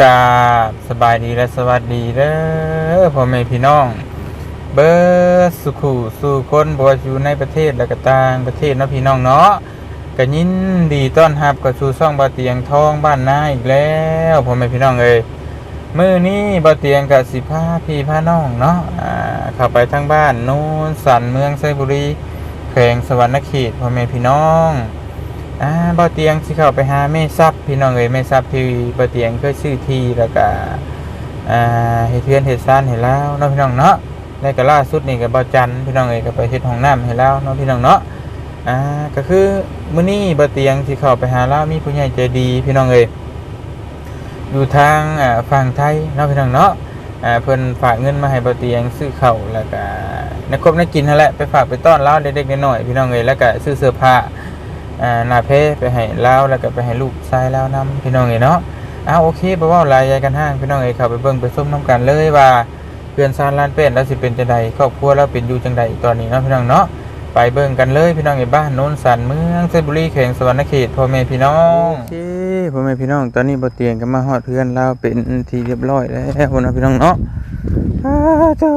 กราบสบายดีและสวัสดีเด้อพ่อแม่พี่น้อง เบิร์สุขุสู่คนบว่าอยู่ในประเทศและก็ต่างประเทศเนาะพี่น้องเนาะก็ยินดีต้อนรับกับสู่ช่องบาเตียงทองบ้านนาอีกแล้วพ่อแม่พี่น้องเอ้ยมื้อนี้บาเตียงกับสิพาพี่พาน้องเนาะอ่าเข้าไปทางบ้านโน้นสันเมืองไซบุรีแขวงสวรรณเขตพ่อแม่พี่น้อง อ่าบ่เตียงสิเข้าไปหาแม่ซับพี่น้องเอ้ยแม่ซับที่บ่เตียงเคยซื้อที่แล้วก็อ่าเฮ็ดเทือนเฮ็ดซ่านให้แล้วเนาะพี่น้องเนาะแล้วก็ล่าสุดนี่ก็บ่จันพี่น้องเอ้ยก็ไปเฮ็ดห้องน้ำให้แล้วเนาะพี่น้องเนาะอ่าก็คือมื้อนี้บ่เตียงสิเข้าไปหาแล้วมีผู้ใหญ่ใจดีพี่น้องเอ้ยอยู่ทางอ่าฝั่งไทยเนาะพี่น้องเนาะอ่าเพิ่นฝากเงินมาให้บ่เตียงซื้อข้าวแล้วก็นักครบนักกินนั่นแหละไปฝากไปต้อนเล้าเด็กๆน้อยๆพี่น้องเอ้ยแล้วก็ซื้อเสื้อผ้า อ่าหนาเพไปให้เล่าวแล้วก็ไปให้ลูกชายเล่าวนำพี่น้องเอ๋ยเนาะอ้าวโอเคบ่เว้าหลายยายกันห้างพี่น้องเอ๋ยเข้าไปเบิ่งไปส้มน้ำกันเลยว่าเพื่อนซานลานเป็ดแล้วสิเป็นจังใดครอบครัวเราเป็นอยู่จังใดตอนนี้เนาะพี่น้องเนาะไปเบิ่งกันเลยพี่น้องเอ๋ยบ้านโน้นสันเมืองเซบุรีแขวงสวรรณเขตพ่อแม่พี่น้องโอเคพ่อแม่พี่น้องตอนนี้บ่เตียงก็มาฮอดเพื่อนเราเป็นทีเรียบร้อยแล้วพ่อแม่พี่น้องเนาะอ้าจ้า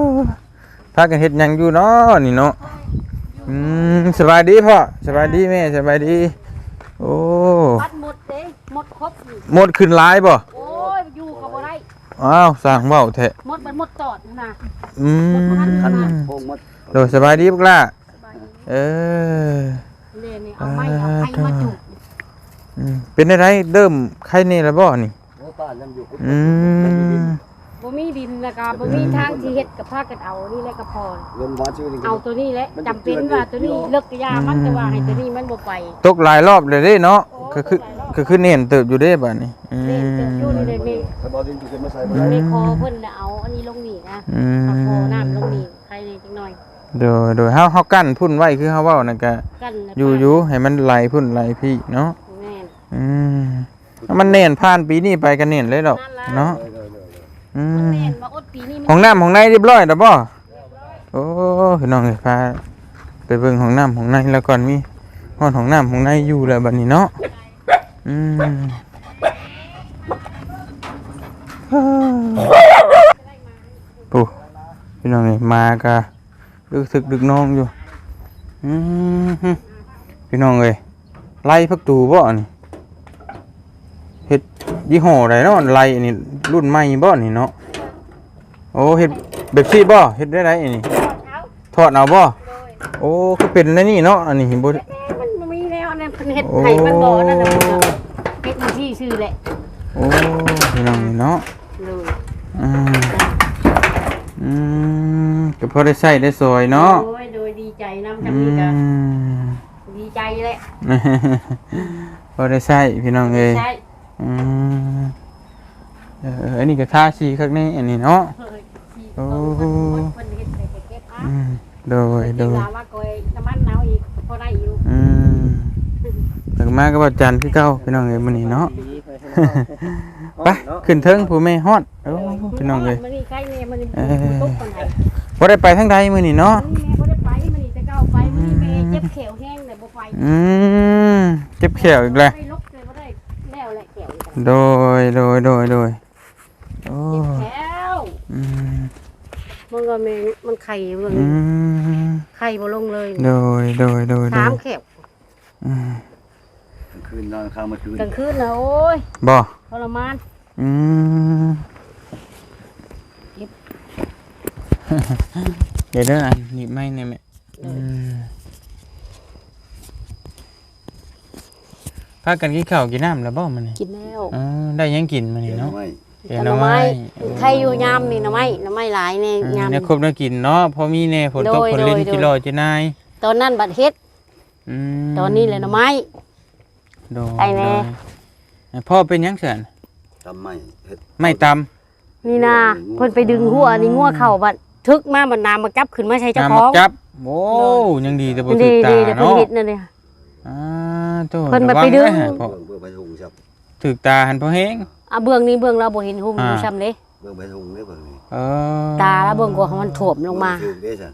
พากันเฮ็ดหยังอยู่เนาะนี่เนาะ อืมสบายดีพ่อสบายดีแม่สบายดี โอ้วัดหมดเด้หมดครบนี่หมดขึ้นร้ายบ่โอ้ยอยู่กับบ่ได้อ้าวสร้างเว้าแท้หมดมันหมดจอดนะอืมคันโค้งหมดโดยสบายดีพวกล่ะสบายดีเออเล่นี่เอาไม้เอาไม้มาจุกอืมเป็นอะไรเริ่มไข้นี่แล้วบ่นี่โอ้ป้ายังอยู่อืม บ่มีดินแล้วก็บ่มีทางที่เฮ็ดกับพากันเอานี่แหละก็พอเงินวัดชื่อนี่เอาตัวนี้แหละจำเป็นว่าตัวนี้เลิกกะยามันแต่ว่าให้ตัวนี้มันบ่ไปตกหลายรอบเลยเด้เนาะก็คือก็คือเน้นเติบอยู่เด้บัดนี้อืเล่นเติบอยู่มนี่เลยมีถ้าบอดินจะขึ้นมาใส่มันไม่คอเพิ่นน่ะเอาอันนี้ลงนี่นะอืเอาคอมน้ำลงนี่ใครนี่จังหน่อยโดยโดยเฮาเฮากั้นพุ่นไว้คือเฮาเว้านั่นก็กันแล้วก็อยู่อยู่ให้มันไหลพุ่นไหลพี่เนาะแม่นอืมแล้วมันเน่นผ่านปีนี้ไปกันเน่นเลยดอกนั่นล่ะเนาะ อืมแม่นว่าอดปีนี้มันห้องน้ำห้องในเรียบร้อยแล้วบ่โอ้พี่น้องเอ้ยพาไปเบิ่งห้องน้ำห้องในแล้วก่อนมีห้องห้องน้ำห้องในอยู่แล้วบัดนี้เนาะอืมปุ๊พี่น้องเอ้ยมากะดึกถึกดึกน้องอยู่อืมพี่น้องเอ้ยไล่พักตูบ่นี่เฮ็ด ยี่ห้อใดเนาะไล่อันนี้รุ่นใหม่บ่นี่เนาะโอ้เฮ็ดแบบซี่บ่เฮ็ดได้ไรอันนี้เช้าถอดเอาบ่โดยโอ้คือเป็นในนี่เนาะอันนี้บ่มันบ่มีแล้วอันนั้นเพิ่นเฮ็ดไห้มันบ่นั่นน่ะเพิ่นก็เฮ็ดอยู่ที่ชื่อแหละโอ้พี่น้องนี่เนาะเลยอืมอืมก็พอได้ใช้ได้สวยเนาะโอ้ยโดยดีใจนำอืจำนี้ก็มดีใจแหละพอได้ใช้พี่น้องเอ้ยใช่อืมเอออันนี้ก็ค่าสีข้างในอันนี้เนาะเฮ้ยที่โอ้เพิ่นเพิ่นเฮ็ดไปเก็บอะอืมโดยโดที่ยว่าว่าก้อยน้ำมันหนาวอีกพอได้อยู่อืมถึงมาก็บ่จันทร์คือเก่าพี่น้องเอ้ยมื้อนี้เนาะไปขึ้นเทิงผู้แม่ฮอดโอ้พี่น้องเอ้ยมันนี่ใครเนี่ยมันนี่เออตุ๊กคนไหนบ่ได้ไปทางใดมื้อนี้เนาะมันนี่แม่บ่ได้ไปมันนี่จะเก้าไปมันนี่แม่เจ็บเขียวแห้งเลยบ่ไปอืมเจ็บแขวอีกแล้วไม่ลุกเลยบ่ได้แล้วแหละเขียวอีกโดยโดยโดยโดย โอ้เจ็บแขวอืมมันก็แม่งมันไข่เบิ่งอืมไข่บ่ลงเลยโดยโดยโดยโดสายมเข็บอืมคืนนอนข้างมาคืนกลางคืนนะโอ้ยบ่ทรมานอืมเก็บเดี๋ยวเด้ออันนี่ไม่เนี่ยแม่อืมพากันกินข้าวกินน้ำแล้วบ่มื้อนี้กินแล้ว อ๋อได้หยังกินมื้อนี้เนาะไม่ แกงหหน่น่ออไม้ไม้ใครอยู่ยามนี่หน่อไม้หน่อไม้หลายในอืมยาม เนี่ยครบได้กินเนาะพอมีแน่ฝนตกโดยฝนลิ้นโดยกิโลจะนายตอนนั้นบัดเฮ็ดอืมตอนนี้เลยหน่อไม้ โดยไอ้แน่ โดยพ่อเป็นหยังเสียนทำไม่เฮ็ดไม่ตนี่นาเพิ่นไปดึงหัวนี่งัวเข่าบัดทึกมาบัดน้ำมาจับขึ้นมาใช้ำเจ้าน้ำขมัอกงจับโอ้ยังดีแต่บ่ดีถึกตาดีแต่เพิ่นเนาะเฮ็ดนั่นเลย อ่าโตเพิ่นไประวัไปดึงว้ฮะพ่อเบื้องเบื้องไปหุงครับถึกตาหันพอแห้ง อะเบื้องนี้เบื้องเราบ่เห็นหุ่มอ่า อยู่ซ้ำเด้เบื้องไปหุงเนี่ยเบื้องนี้เออตาแล้วเบื้องกว่ามันถ่วมลงมาถือได้สั่น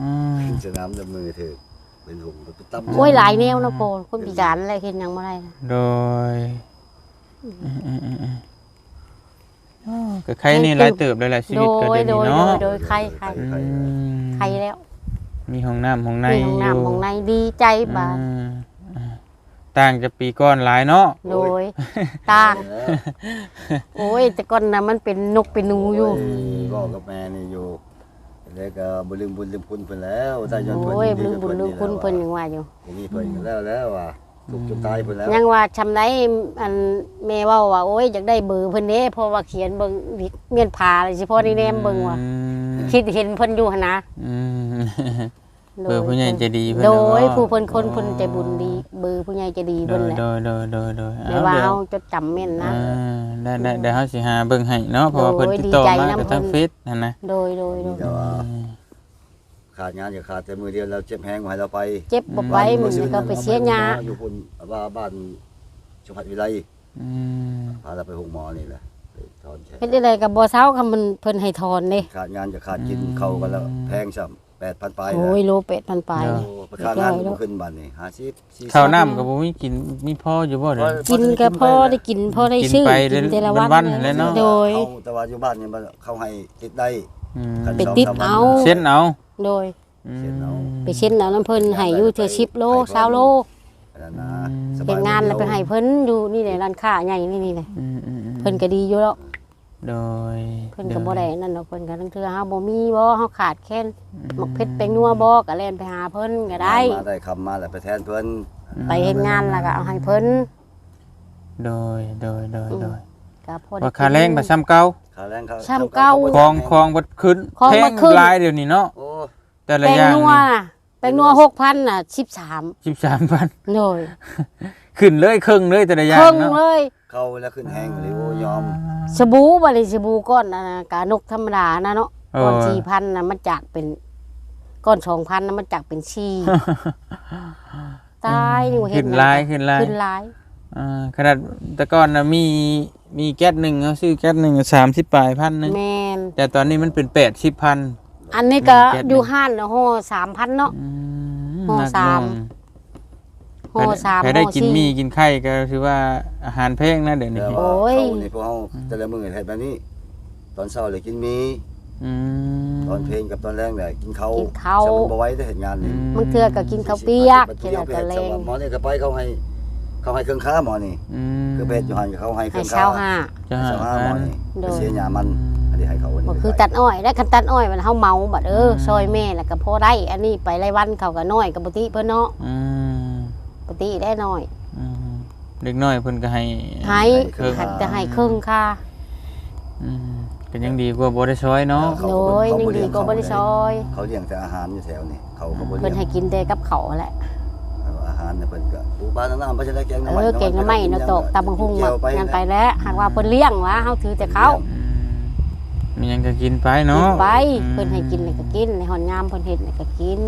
อืมขึ้นสนามดำมือถือเป็นหุงไปตั้มโอ้ยหลายแนวนะโพคนพิการอะไรเฮ็ดหยังบ่ได้นะโดยอืมอืมอืมอืมก็ใครนี่หลายเติบเลยแหละชีวิตก็โดยเดี๋ยวนี้เนาะโดยใครใครอืมใครแล้ว มีห้องน้ำห้องในมีห้องน้ำห้องในดีใจบาดอืมอ่า ต่างจากปีก่อนหลายเนาะ โดยต่างโอ้ย แต่ก่อนน่ะมันเป็นนกเป็นหนูอยู่โก็กับแม่นี่อยู่แล้วก็บ่ลืมบุญลืมคุณเพิ่นแล้วถ้าย้อนเพิ่นโอ้ยดีลืมกับบุญลืมคุณเพิ่นยังว่าอยู่อย่างนี้เพิ่นก็แล้วแล้วว่าถูกจนตายเพิ่นแล้วยังว่าชำได้อันแม่เว้าว่าโอ้ยอยากได้เบอร์เพิ่นเด้เพราะว่าเขียนเบิ่งเมียนผาเลยสิพอได้แนมเบิ่งว่าอืมคิดเห็นเพิ่นอยู่หั่นนะอืมโด เบอยร์ผู้ใหญ่ใจดีเพิ่นโดยเนาะผู้เพิ่นคนเพิ่นใจบุญดีเบอร์ผู้ใหญ่ใจดีโดเพิ่นยแหละโดยโดยโดยโดยแม่ว่าดี๋ยเฮาจดจำแม่นนะ อ่าได้ได้เดี๋ยวเฮาสิหาเบิ่งให้เนาะเพราะว่าเพิ่นโอ้ยติดต่อดีใจมานะกับทางเพิ่น เฟซนั่นนะโดยโดยโดยแต่ว่าขาดงานอย่าขาดแต่มือเดียวเราเจ็บแห้งมาให้เราไปเจ็บบ่ไปมันก็ไปเสียหญ้าอยู่พุ่นว่าบ้านชุมพัดวิไลอืมพาเราไปหงหมอนี่แหละไปถอนแขนเฮ็ดได้ไรก็บ่เซาคำมันเพิ่นให้ถอนเด้ขาดงานจะขาดกินเข้ากันแล้วแพงซ้ำ แปดพันปลายโอ้ยโล8,000ปลาย โอ้นี่ประธานงานบ่ขึ้นบ้านนี่ห้าสิบสี่สิบข้าวน้ำก็บ่มีกินมีพ่ออยู่บ่เด้อ กินก็พอได้กินพอได้กินซื้อไปกินแต่ละวัวันๆเลยเนาะ โดย เขาแต่ว่าอยู่บ้านนี่มันเขาให้ติดได้ อืมไปติดเอา เส้นเอาโดย อืม เส้นเอา ไปเช่นแล้วน้ำเพิ่นให้อยู่เทื่อ10โล20โลอันนั้นนะสบเฮ็ยดงานแล้วไปให้เพิ่นอยู่นี่แหละร้านค้าใหญ่นี่นี่แหละอืมอืมอืมเพิ่นก็ดีอยู่แล้ว โดยเพิ่นก็บ่ได้นั่นดอกเพิ่นก็ทั้งเทื่อเฮาบ่มีบ่เฮาขาดแคลนหมกเพชรแป้งนัวบ่ก็แล่นไปหาเพิ่นก็ได้ มาได้คำมาแล้วไปแทนเพิ่นไปเฮ็ดงานแล้วก็เอาให้เพิ่นโดยโดยโดยโดยก็พอได้ว่าค่าแรงก็ซ้ำเก่าค่าแรงเขาซ้ำเก่า คองคองบ่ขึ้นคองแพบ่งขึ้นหลายเดี๋ยวนี้เนาะโอ้แต่ละแป้งอย่างนัวนี่แป้งนัว6,000น่ะ13 13,000โดยขึ้นเลยครึ่งเลยแต่ละอย่าครึ่งงเนาะเลย เข้าแล้วขึ้นแห้งหรือโอ้ยอมสบู่บ่ได้สบู่ก้อนน่ะนะกะนกธรรมดานะเนาะเอก้อนอ4,000น่ะมันจากเป็นก้อน2,000น่ะมันจากเป็นชีตายนี่ว่าเห็ขึ้นนหลายขึ้นหลายขึ้นหลายอ่าขนาดแต่ก่อนนะมีมีแก๊สหนึ่งเขาซื้อแก๊สหนึ่งสามสิบปลายพันหนึงแม่นแต่ตอนนี้มันเป็นแปดสิบพัน อันนี้ก็แก๊สหนึ่ง อยู่ห้านน่ะห่อ3,000เนาะห่อสาม ห่อสามใครได้ห่อกินสี่มีกินไข่ก็ถือว่าอาหารแพงนะเดี๋ยวนี้แต่โอ้ว่ายเข้าในพวกเฮาแต่ละมื้อเฮ็ดแบบนี้ ตอนเช้าเลยกินหมีอืมตอนเพลงกับตอนแรงเนี่ยกินข้าวกินข้าวสมันบ่ไหว้ได้เฮ็ดงานนี่บางเทื่อก็กินข้าวเปียกมันกินเปียแล้วกก็เผ็ดแรแต่งว่าหมอนี่ก็ไปเขาให้เขาให้เครื่องค้าหมอนี่อืมคือเพชรอยู่หันเขาให้เคให้รื่องเช้าค้าห้าจะให้หาเช้าห้าหมอนี่โดไปยเสียหยามันอันนี้ให้เขาอันนี้บ่คือตัดอ้อยได้คันตัดอ้อยมันเฮาเมาบัดเออซอยแม่แล้วก็พอได้ อันนี้ไปรายวันเขาก็น้อยก็บ่ติเพิ่นเนาะ อืมบ่ติได้น้อยอืมเด็กน้อยเพิ่นก็ให้ให้เครื่องหัดจะให้ครึ่งค่าอืมก็ยังดีกว่าบ่ได้ซอยเนาะเขาโดยยังดีกว่าบ่ได้ซอยเขาเลี้ยงแต่อาหารอยู่แถวนี่เขาเขาบ่เลี้เพิ่ยนงให้กินแต่กับเขาวแหละ อาหารเนี่ยเพิ่นก็ปูปลาน้ำไปจะได้แกงเอน้ำมันอเก่งน้ำไม้เนาะตกตำบักหุ่งมางั้นไปแล้วหากว่าเพิ่นเลี้ยงวะเฮาถือแต่เขาอืมมีหยังก็กินไปเนาะกินไปอืมเพิ่นให้กินแล้วก็กินในหอนยามเพิ่นเฮ็ดแล้วก็กิน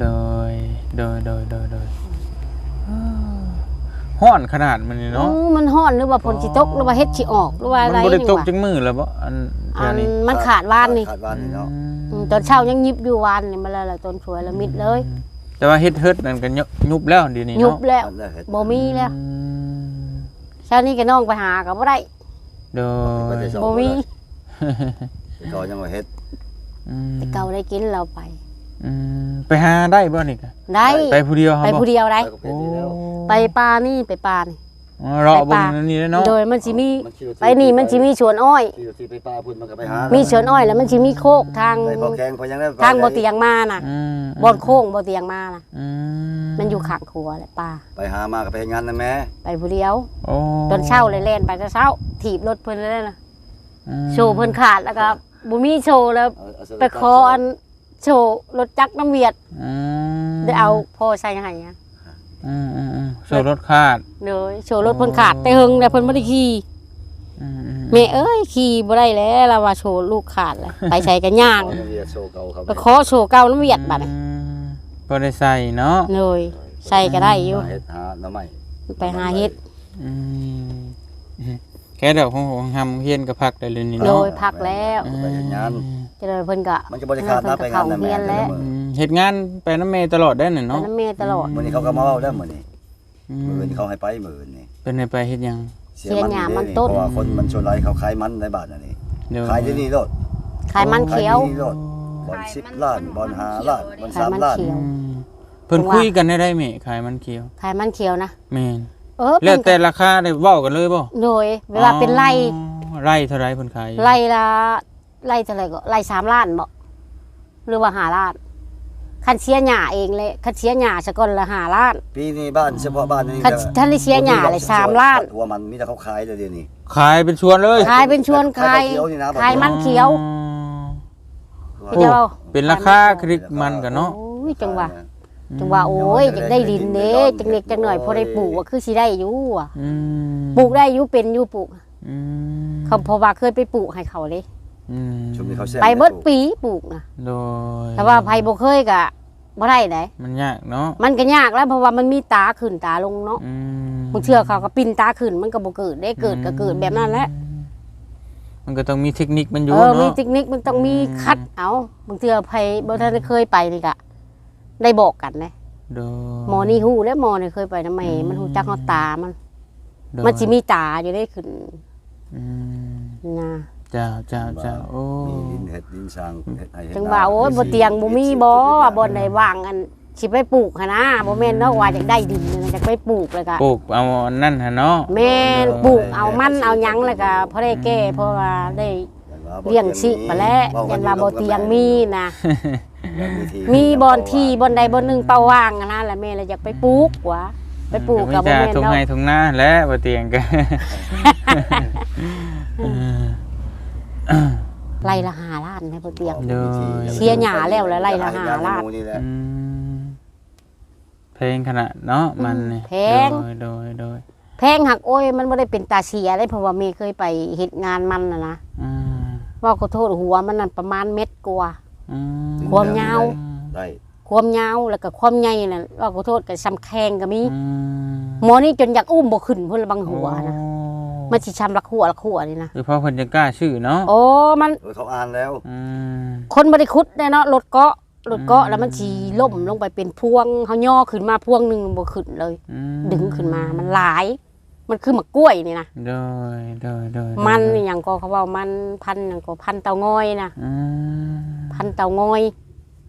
โดยโดยโดยโดยโดย ห้อนขนาดมันนี่เนาะอืมมันฮ้อนหรือว่าฝนสิตกหรือว่าเฮ็ดสิออกหรือว่ามัอะไรบ่ได้นี่ตกวะจังมือแล้วบ่อันแถอัวนนี้มันขาดวานนี่ขาดวานนี่เนาะอืมตอนเช้ายังยิบอยู่วานนี่มาแล้วล่ะต้นสวยละมิดเลย แต่ว่าเฮ็ดเฮ็ดนั่นก็ยุบยุบแล้วเดี๋ยวนี้ยุบเนาะแล้วอันนั้นเฮ็ดบ่มีแล้วอืมเช้านี้ก็น้องไปหาก็บ่ได้โดยบ่มีแต่ก็ยังว่าเฮ็ดอืมแต่เก่าได้กินเราไป อืมไปหาได้บ่นี่ก็ได้ไปผู้เดียวครับไปบ่ผู้เดียวได้ ไปกับเพชรนี่แล้วไปปลานี่ไปปลานี่ อ๋อรอไปเบิ่ป่างนี่เนาะโดยมันสิมีมันขี่รถไปนี่มันสิมีสวนอ้อยขี่รถไปปลาพุ่นมันก็ไปหามีสวนอ้อยแล้วมันสิมีโคกทางไปพอแกงพอยังได้ทางบ่เตียงมาน่ะอืมบ่อนโค้งบ่เตียงมาน่ะ อืมันอยู่ข้างครัวแหละปลาไปหามาก็ไปเฮ็ดงานนะแม่ไปผู้เดียว โอ้ตอนเช้าเลยเล่นไปแต่เช้า ถีบรถเพิ่นเลยนะมโชว์เพิ่นขาดแล้วก็บ่มีโชว์แล้ว เอาเอาสรุไปขออัน โชว์รถจักรน้ำเวียดอืมได้เอาพ่อใส่ให้อะอืมอืมอืมโซ่รถคาด เด้อโชว์รถเพิ่นขาดแต่หึงแต่เพิ่นบ่ได้ขี่อืมอืมแม่เอ้ยขี่บ่ได้แล้วเราว่าโชว์ลูกขาดแล้วไปใช้กันย่างเอาเรียกโชว์เก่าเขาไปขอโชว์เก่าน้ำเวียดบัดนี้อืมบ่ได้ใส่เนาะเลยใส่ก็ได้อยู่เฮ็ดหาหน่อไม้ไปหาเฮ็ดอืมแค่ดอกของของทำเฮียนกับพักได้เลยนี่โดเนาะยพักแล้ว ไปเฮ็ดงาน จะเลยเพิ่นก็มันจะบ่ได้ขาดนะไปงานนะแม่เพิ่นก็เข้าเรียนแล้วอืมเฮ็ดงานไปน้ำเมตลอดได้น่ะไปเนาะ น้ำเมตลอด มื้อนี้เขาก็มาเว้าแล้วมื้อนี้อืมื้อมนี้เขาให้ไปมื้อนี้เป็นไงไปเฮ็ดหยังเสียมันเสียหญ้ามันเด้ต้น เพราะว่าคนมันชนไรเขาขายมันในบาทอันนี้โเดี๋ยวขายที่นี่โลดขายมันเขียว ขายที่นี่โลดบอลสิบล้านบอลห้าล้านบอลขายสามมันล้านเขียว อืมเพิ่นคุยกันได้ได้แม่ขายมันเขียวขายมันเขียวนะแม่นเออแล้วเพิ่นแต่ราคาได้เว้ากันเลยบ่โดยเวลาเป็นไร่อ๋อไร่เท่าไรเพิ่นขายไร่ละ ไร่เท่าไหร่ก็ไร่สามล้านบ่หรือว่าหาล้านคันเชียหญ้าเองเลยคันเชียหญ้าสะก่อนละหาล้าน ปีนี้บ้านเฉพาะบ้านนี้คันท่านได้เชียร์หญ้าเลยสามล้านหัวมันมีแต่เขาขายเลยเดี๋ยวนี้ ขายเป็นชวนเลยขายเป็นชวนขายขายเขียวนี่นะ ขายมันเขียวอ๋อเขาจะเอาเป็นราคาคลิกมันกันเนาะโอ้ยจังหวะจังหวะโอ้ยอยากได้ดินเด้จังเล็กจังหน่อยพอได้ปลูกว่าคือสิได้อยู่อะอืมปลูกได้อยู่เป็นอยู่ปลูกอืมเขาเพราะว่าเคยไปปลูกให้เขาเลย อืมช่วงนี้เขาแซ่ไปเบิดปีปลูกนะโดยแต่ว่าไผบ่เคยก็บ่ได้ไดมันยากเนาะมันก็ยากแล้วเพราะว่ามันมีตาขึ้นตาลงเนาะอืมบางเทื่อเขาก็ปิ้นตาขึ้นมันก็บ่เกิดได้เกิดก็เกิดแบบนั้นแหละมันก็ต้องมีเทคนิคมันอยู่เออมีเนาะ เทคนิคมันต้องมีอืม คัดเอาบางเทื่อไผบ่ทันได้เคยไปนี่ก็ได้บอกกันนะโดยหมอนี่ฮู้แล้วหมอนี่เคยไปนำแม่มันฮู้จักเฮาตามัน โดยมันสิมีตาอยู่ได้ขึ้นอืมนะ เจ้าเจ้าเจ้าโอ้มีดินเห็ดดินสร้างเฮ็ดให้เฮ็ดจังว่าโอ้ยบ่เตียงบ่มีบ่ว่าบ่ได้ว่างอันสิไปปลูกหั่นนะบ่แม่นเนาะว่าอยากได้ดินนึงอยากไปปลูกเลยก็ปลูกเอานั่นฮะเนาะแม่นปลูกเอามันเอาหยังแล้วก็พอได้แก้เพราะว่าได้เลี้ยงสิไปแล้วยันว่าบ่เตียงมีนะมีบอนที่บอนใดบอนหนึ่งเป้าว่างอะนะแล้วแม่เลยอยากไปปลูกวะไปปลูกกับบ่บ่แม่แม่นทุ่งเนาะไห้ทุ่งนาและบ่เตียงกัน ไร่ละห้าล้านในบ่เตียงโดยเสียหญ้าแล้วแล้วไล่ละห้าล้าน นี่แหละอืมเพลงขนาดเนาะมันนี่แพงโดยโดยโดยแพงหักโอ้ยมันบ่ได้เป็นตาเสียเลยเพราะว่าแม่เคยไปเฮ็ดงานมันน่ะนะอืมว่าขอโทษหัวมันนั่นประมาณเม็ดกว่า อืมความยาว ได้ความยาวแล้วก็ความใหญ่นั่นว่าขอโทษก็ซ้ำแข้งก็มีอืมหมอนี่จนอยากอุ้มบ่ขึ้นเพิ่นละบังหัวนะโอ้ มันสิช้ำลักหัวลักหัวนี่นะคือพ่อเพิ่นจะกล้าชื่อเนาะโอ้มันเออเขาอ่านแล้วอืมคนบริคุดแน่เนาะรถเกาะรถเกาะอืมแล้วมันสีล่มลงไปเป็นพวงเขาย่อขึ้นมาพวงหนึ่งบ่ขึ้นเลย อืมดึงขึ้นมามันหลาย มันคือหมะกล้วยนี่นะโดยโดยโดยมันโดนี่ยอย่างก็เขาว่ามันพันอย่างก็พันเตางอยนะอืมพันเตางอย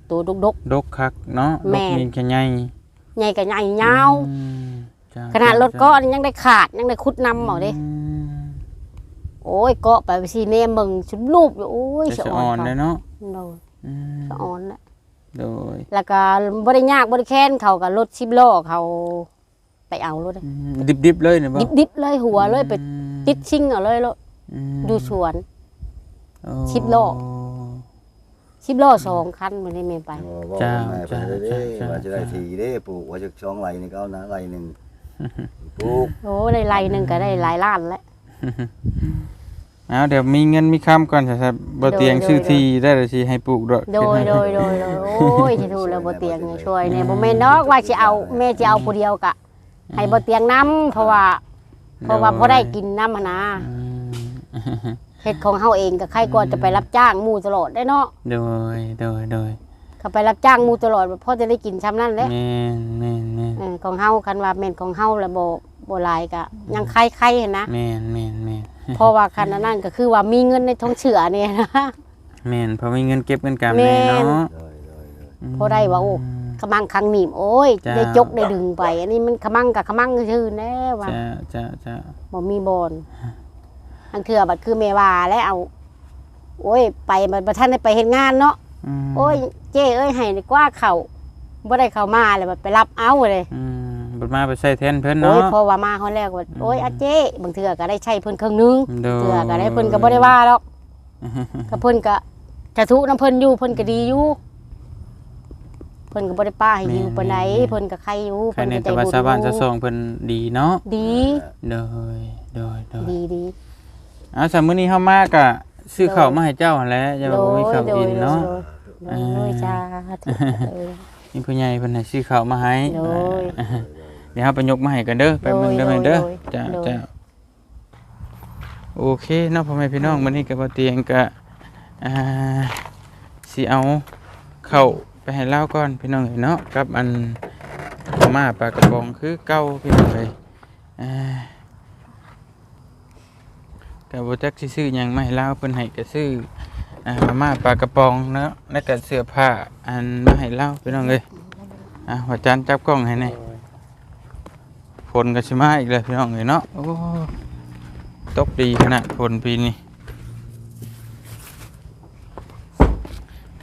ตัวดก ดกดกคักเนาะแม่ ดกมีแค่ใหญ่ๆใหญ่กับใหญ่ยาว อืมจ้ขนาดรถเกาะนี่ยังได้ขาดยังได้คุดนำเอาเด้อืม โอ้ยเกาะไปสิเนมเบิ่งชุบรูปอยู่โอ้ยแต่สะสะอ่อ่ออนนเขาเลยเนาะโดยอืมสะอ่อนแหละโดย แล้วก็บ่ได้ยากบ่ได้แค้นเขากับรถชิบล้อเขาไปเอารถเลยอืมดิบๆเลยเนี่ยบ่ดิบๆเลยหัวเลยไปอืมติดชิงเอาเลยรถอืมดูสวนโอ้ชิบโลกชิบล้อสองคันมันได้เมไปจ้าไปเลยเด้จ้าว่าจะได้ทีเด้ปลูกว่าจะช่องไรนี่ก็เอานะไรหนึ่งปลูกโอ้ได้ไรหนึ่งก็ได้หลายล้านแล้ว เอาเดี๋ยวมีเงินมีคำก่อนครับบ่เตียงโดยชื่อโดยทีได้เลยสิให้ปลูกด้วยโดยโดยโดยโดยโอ้ยจะดูแล้วบ่เตียงเนี่ยช่วยเนี่ยบ่แม่นดอกว่าสิเอาแม่สิเอาผู้เดียวกะให้บ่เตียงน้ำเพราะว่า เพราะว่าพอได้กินน้ำหั้นนะอืมเฮ็ดของเฮาเองก็ใครกว่าจะไปรับจ้างหมู่ตลอดได้เนาะโดยโดยโดยเขาไปรับจ้างหมู่ตลอดพอจะได้กินซ้ำนั่นแหละแม่นแม่นแม่นเออของเฮาคันว่าแม่นของเฮาแล้วบ่ บ่หลายก็ยังใครๆหั้นนะแม่นแม่นแม่นเพราะว่าคันนั้นก็คือว่ามีเงินในท้องเชื่อเนี่ยนะแม่นเพราะมีเงินเก็บเงินกำแม่แน่นเนาะโดยโดยโดยพอได้ว่าโอ้ขมังคังหนีบโอ้ยจ้าได้จกได้ดึงไป อันนี้มันขมังกับขมังชื่อแน่ว่าจ้าจ้าจ้าบ่มีบอนอันคือบัดคือเมวาแล้วเอา โอ้ย ไปบัดบ่ทันได้ไปเฮ็ดงานเนาะมโอ้ย เจ้เอ้ยให้ดีกว่าเขาบ่ได้เข้ามาเลยบัดไปรับเอาเลยอืมบั ดมาไปใส่แทนเพิ่นโอ้เนาะยพอว่ามาคนแรกว่าโอ้ยอาเจ้บางเทื่อก็ได้ใช้เพิ่นครึ่งหนึงโดย เทื่อก็ได้เพิ่นก็บ่ได้ว่าหรอกก็เพิ่นก็จะทุน้ำเพิ่นอยู่เพิ่นก็ดีอยู่เพิ่นก็บ่ได้ป้าให้อยู่ปานใดเพิ่นก็ใครอยู่ใครเพิ่นในก็ใจตะวันบุญชาวบ้านอชาวยู่ซองเพิ่นดีเนาะดีโดยโดยโดยดีดี เอาสามมื้อนี้เฮามากะซื้อข้าวมาให้เจ้าหั่นแหละอย่าว่าบ่มีข้าวกินเนาะ โดยโดยจ้าถูกเลยมีผู้ใหญ่เพิ่นให้ซื้อข้าวมาให้โดย เดี๋ยวเฮาไปยกมาให้กันเด้อไปเบิ่งเด้อแม่เด้อโดยจ้าโดยจ้าโอเคเนาะพ่อแม่พี่น้องมื้อนี้ก็บ่เตียงก็อ่าสิเอาเข้าวไปให้เล่าก่อนพี่น้องเอ้ยเนาะกับอันมาปลากระป๋องคือเก่าพี่น้องเอ้ยอ่าก็ก็บ่จักสิซื้อหยังมาให้เราเพิ่นให้ก็ซื้ออ่ามาม่าปลากระป๋องเนาะแล้วก็เสื้อผ้าอันมาให้เราพี่น้องเอ้ยอะว่าจานจับกล้องให้หน่อย ฝนก็สิมาอีกแล้วพี่น้องเอ้ยเนาะโอ้ตกดีขนาดฝนปีนี้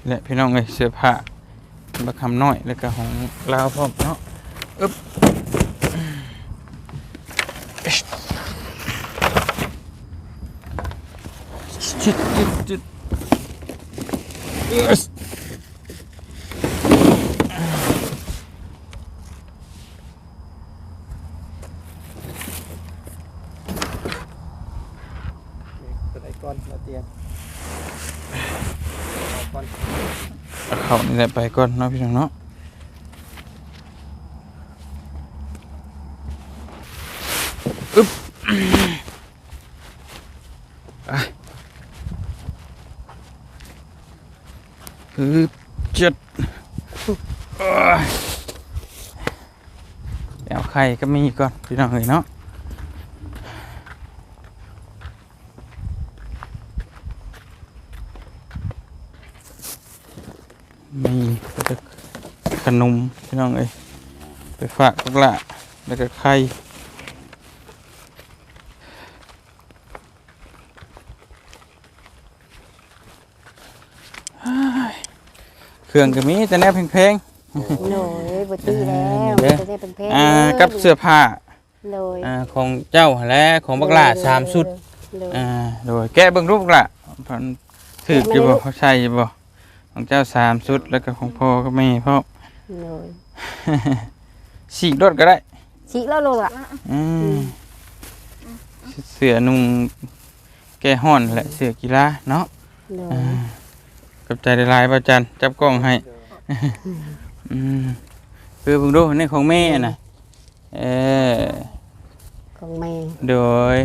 และพี่น้องเอ้ยเสื้อผ้าบักคำน้อยแล้วก็ของลาวพร้อมเนาะอึ๊บจุดจุดจุด Yes. ตัวไหน ก่อนเราเตรียมก่อนเขานี่แหละไปก่อนเนาะพี่น้องเนาะอึ๊บไปอึ๊บจุดโอ้ยเดี๋ยวไข่ก็มีก่อนพี่น้องเอ้ยเนาะ มีแล้วก็ข นมพี่น้องเอ้ยไปฝากพวกละแล้วก็ไข่อ้ายเครื่องก็มีแต่แนวแพงโดยบ่ตีแล้วเด้อจะได้เป็นเพศๆอ่ากับเสื้อผ้าโดยอ่าของเจ้าหั่นแหละของบักหลาสามสุดโดยอ่าโดยแกะเบิ่งรูปบักหละพันถืออยู่บ่เขาใช่อยู่บ่ของเจ้าสามสุดแล้วก็ของพ่อก็แม่พ่อ โดยสีกรถก็ได้สิแล้วลูกอะอืมเสือนุ่งแก้ห้อนแหละเสือกีฬาเนาะโดยอ่ากับใจได้หลายประจันจับกล้องให้อืมคือเบิ่งดูนี่ของแม่น่ะเออของแม่โดย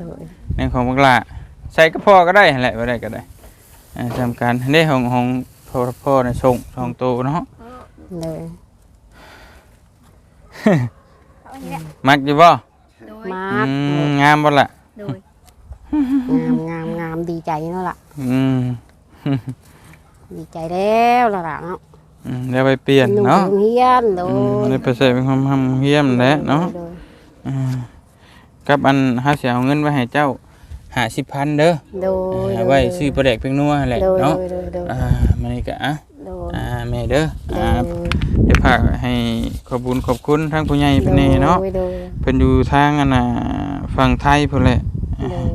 โดยนี่ของบักหละใส่กระพ่อก็ได้หั่นแหละบ่ได้ก็ได้อ่าทำการนี่ของของพ่อพ่อน่ะส่งสองโตเนาะ โดยมักอยู่บ่โดยมาอืกมงามบ่ล่ะโดยงามงามงามดีใจเนาะล่ะ อืมดีใจแล้วล่ะล่ะเนาะอืมเดี๋ยวไปเปลี่ยนหนุ่มเนาะเฮียนโดอืมยเดี๋ยวไปใส่เป็นความทำเฮียมแหล้วเนาะโดยอืมกับอันห้าเสียเอาเงินไว้ให้เจ้าหาสิบพันเด้อโดยอ่าไว้ซื้อปลาแดกเพียงนัวแหละโดยเนาะโดยโดยอ่ามันนี่ก็อะโดยอ่า แม่เด้อโดอ่ายเดี๋ยวพากให้ขอบคุญขอบคุณทั้งผู้ใหญ่เพิ่นนี่เนาะโดยโดยเพิ่นอยู่ทางอันน่ะฝั่งไทยพุ่นแหละโดย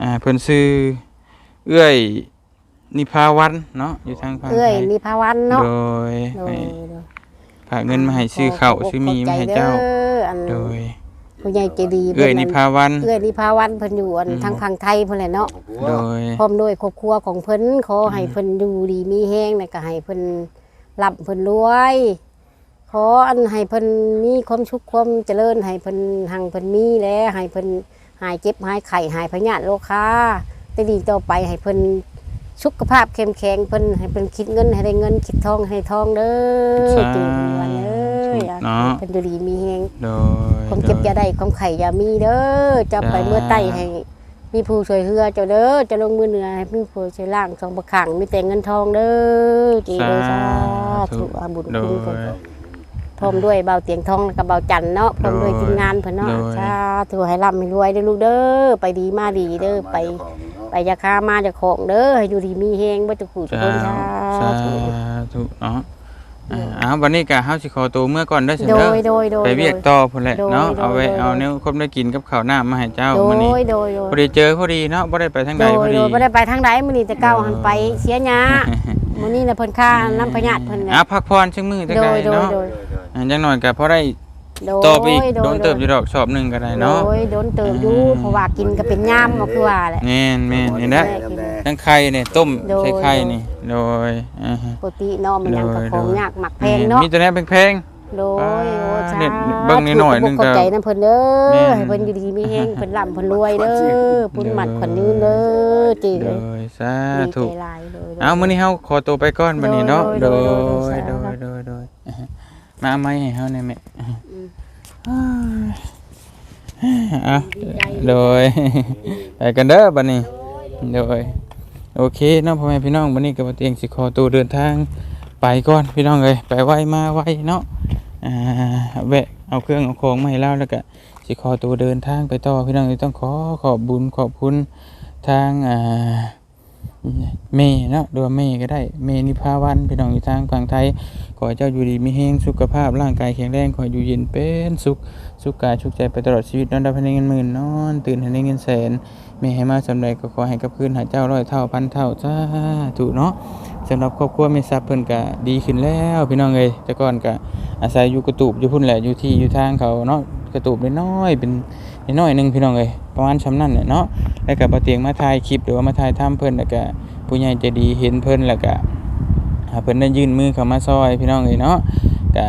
อ่าเพิ่นซื้อเอื้อยนิพาวันเนาะอยู่ทางฝั่งเอ้ยไทยนิพาวันเนาะโดยโดให้ยโดยฝากเงินมาให้ซื้อข้าวซื้อมีมาให้เจ้า ขอบใจด้ออัน โดย ผู้ใหญ่ใจดีเอื้อยนิพาวันเอื้อยนิพาวันเพิ่นอยู่อันอืมทางฝั่งไทยเพิ่นแหละเนาะโดยพร้อมด้วยครอบครัวของเพิ่นขอให้เพิ่นอยู่ดีมีแห้งแล้วก็ให้เพิ่นร่ำเพิ่นรวยขออันให้เพิ่นมีความสุขความเจริญให้เพิ่นหังเพิ่นมีแล้วให้เพิ่นหายเจ็บหายไข้หายพยาธิโรคาได้ดีต่อไปให้เพิ่นสุขภาพเข้มแข็งเพิ่นให้เพิ่นคิดเงินให้ได้เงินคิดทองให้ทองเด้อสาธุจริงวันเอ้ ยเนาะเพิ่นอยู่ดีมีแฮงโดยความเจ็บอย่าได้ความไข่อย่ามีเด้อจะไปจ้าเมื่อไต้ให้มีผู้ช่วยเฮือเจ้าเด้อจะลงมือเหนือให้มีผู้ช่วยล่างสองประขังมีแต่เงินทองเด้อจีเด้อสาธุอาบุญโดคุณยพร้อมด้วยเบาเตียงทองแล้วก็เบาจันเนาะพร้อมด้วยโดยทีมงานเพิ่นเนาะโดยสาธุให้ร่ำให้รวยเด้อลูกเด้อไปดีมาดีเด้อไปไปอยาคามาจะของเด้อให้อยู่ดีมีแฮงบ่จะขู่ทุกสาคนสาสาธุธุเนาะ อ่าอ้าววันนี้ก็เฮาสิขอตัวเมื่อก่อนเด้อเสิโดเด้อย โดย โดย ไปเวียกต่อพุ่นแหละโดยเนาะ โดยเอาไว้โดย เอาแนวคมได้กินกับข้าวน้ำมาให้เจ้าโดมื้อนี้ ย โดย โดยพอดีเจอพอดีเนาะบ่ได้ไปทางโดใดยพอโดดียบ่ได้ไปทางใดมื้อนี้แต่เก้าหันไปเสียหยามื้อนี้น่ะเพิ่นค่าน้ำพญาติเพิ่นอะน่ะพักผ่อนจังมื้อจังโดไดย โดย เนาะโดย อ่าจังหน่อยก็พอได้ โดยต่อไปอีกโดโดยนเติบอยู่ดอกสอบหนึงก็ได้เนาะโดยโดนเติบอยู่อืมเพราะว่ากินก็เป็นยามก็คือว่าแหละแม่นแม่นนี่นะแม่กินทั้งไข่เนี่ยต้มโดยใส่ไข่นี่โดยอ่าฮะปกติเนาะมันยังก็โดยของโดยยากหมักแพงเนาะมีตัวนี้แพงโดยโอ้อ่าชาเนี่ยเบิ่งนิดหน่อยนึงก็เข้าใจนํเพิ่นเด้แม่อนให้เพิ่นอยู่ดีมีแฮงเพิ่นร่ำเพิ่นรวยเด้อปุ้นหมัดขวัญยืนเด้อจีๆโดเด้อยสาดีธุใจหลายโดยโดยเอามื้อนี้เฮาขอตัวไปก่อนบัดนี้เนาะโดโดยยโดโดยยโดโดยยโดยโดยอ่าฮะ มาเอาไม้ให้เฮาหน่อยแม่อ่าฮะอะโดยไปกันเด้อบัดนี้ โดย โอเคเนาะพ่อแม่พี่น้องบัดนี้ก็บ่เตียงสิขอตัวเดินทางไปก่อนพี่น้องเอ้ยไปไวมาไวเนาะอ่าแวะเอาเครื่องเอาของมาให้เราแล้วก็สิขอตัวเดินทางไปต่อพี่น้องเอ้ยต้องขอขอบบุญขอบคุณทางอ่า เมเนาะหรือว่าเมก็ได้ เมนิพาวันพี่น้องอยู่ทางฝั่งไทย ขอให้เจ้าอยู่ดีมีแห้งสุขภาพร่างกายแข็งแรงขอให้อยู่เย็นเป็นสุขสุขกายสุขใจไปตลอดชีวิตนอนดับให้เงินหมื่นนอน ตื่นให้ได้เงินแสนเมให้มาสำเร็จก็ขอให้กับคืนหาเจ้าร้อยเท่าพันเท่าจ้าถูกเนาะสำหรับครอบครัวเมซับเพิ่นก็ดีขึ้นแล้วพี่น้องเอ้ยแต่ก่อนก็อาศัยอยู่กระตูบอยู่พุ่นแหละอยู่ที่อยู่ทางเขาเนาะกระตูบน้อยเป็นน้อยหนึงพี่น้องเอ้ย ประมาณชำนั่นแหละเนาะแล้วก็บ่เตียงมาถ่ายคลิปหรือว่ามาถ่ายทำเพิ่นแล้วก็ผู้ใหญ่ใจะดีเห็นเพิ่นแล้วก็เพิ่นได้ยื่นมือเข้ามาซอยพี่น้องเอ้ยเนาะก็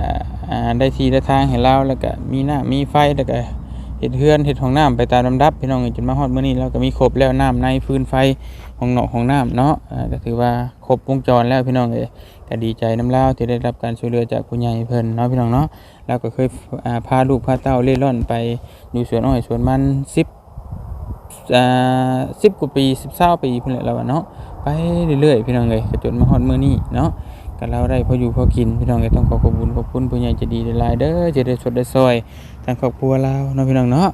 ได้ทีได้ทางให้เราแล้วก็มีหน้ำมีไฟแล้วก็เฮ็ดเฮือนเฮ็ดห้องน้ำไปตามลำดับพี่น้องเอ้ยจนมาฮอดมื้อนี้เราก็มีครบแล้วน้ำในฟืนไฟห้องนอกห้องน้ำเนาะก็ถือว่าครบวงจรแล้วพี่น้องเอ้ยก็ดีใจน้ำเล่าที่ได้รับการช่วยเหลือจากผู้ใหญ่เพิ่นเนาะพี่น้องเนาะแล้วก็เคยพาลูกพาเต้าเล่ร่อนไปอยู่สวนอ้อยสวนมัน10 อ่า10กว่าปี10 20ปีพุ่นแหละแล้วเนาะไปเรื่อยๆพี่น้องเลยก็จนมาฮอดมื้อนี้เนาะก็เราได้พออยู่พอกินพี่น้องเลยต้องขอขอบคุณขอบคุณผู้ใหญ่จะดีหลายเด้อจะได้สดได้ซอยทางครอบครัวเราเนาะพี่น้องเนาะ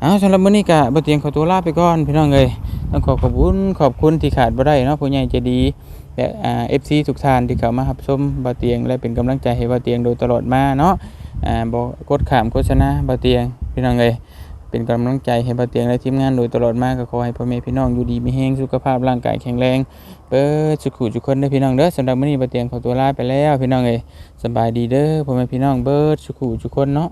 เอาสำหรับมื้อนี้ก็บ่เตียงขอตัวลาไปก่อนพี่น้องเลยต้องขอขอบคุณขอบคุณที่ขาดบ่ได้เนาะผู้ใหญ่ใจดีและอ่า FC ทุกท่านที่เข้ามารับชมบ่เตียงและเป็นกำลังใจให้บ่เตียงโดยตลอดมาเนาะอ่าบ่กดข้ามโฆษณาบ่เตียงพี่น้องเลย เป็นกำลังใจให้ป้าเตียงและทีมงานโดยตลอดมากก็ขอให้พ่อแม่พี่น้องอยู่ดีมีแรงสุขภาพร่างกายแข็งแรงเปิดสุขุจุคนได้พี่น้องเด้อสำหรับมื้อนี้ป้าเตียงขอตัวลาไปแล้วพี่น้องเอ้ยสบายดีเด้อพ่อแม่พี่น้องเบิดสุขุจุคนเนาะ